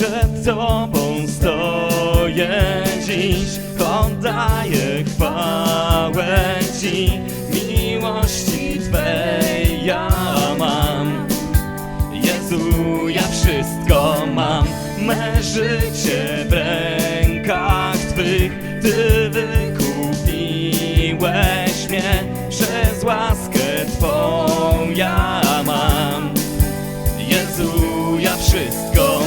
Przed Tobą stoję dziś, oddaję chwałę Ci. Miłości Twej ja mam, Jezu, ja wszystko mam. Me życie w rękach Twych, Ty wykupiłeś mnie. Przez łaskę Twą ja mam. Jezu, ja wszystko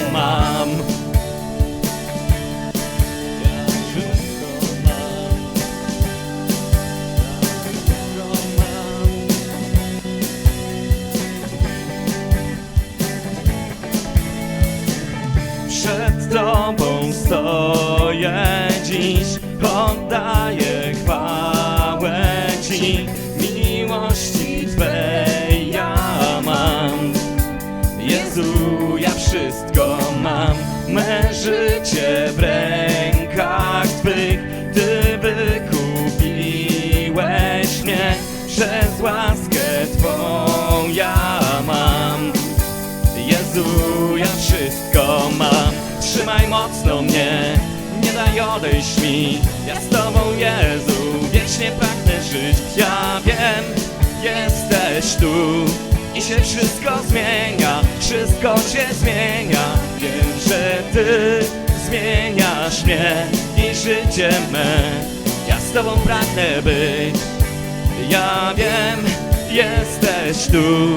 Przed Tobą stoję dziś, oddaję chwałę Ci. Miłości Twej ja mam. Jezu, ja wszystko mam, me życie w rękach Twych, Ty wykupiłeś mnie, przez łaskę mam. Jezu, ja wszystko mam, trzymaj mocno mnie, nie daj odejść mi, ja z Tobą Jezu, wiecznie pragnę żyć, ja wiem, jesteś tu i się wszystko zmienia, wszystko się zmienia, wiem, że Ty zmieniasz mnie i życie me, ja z Tobą pragnę być. Ja wiem, jesteś tu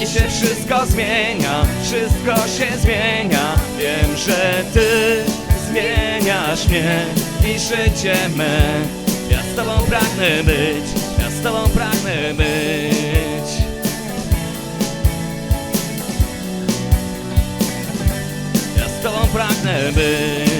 i się wszystko zmienia, wszystko się zmienia. Wiem, że Ty zmieniasz mnie i życie me. Ja z Tobą pragnę być, ja z Tobą pragnę być. Ja z Tobą pragnę być.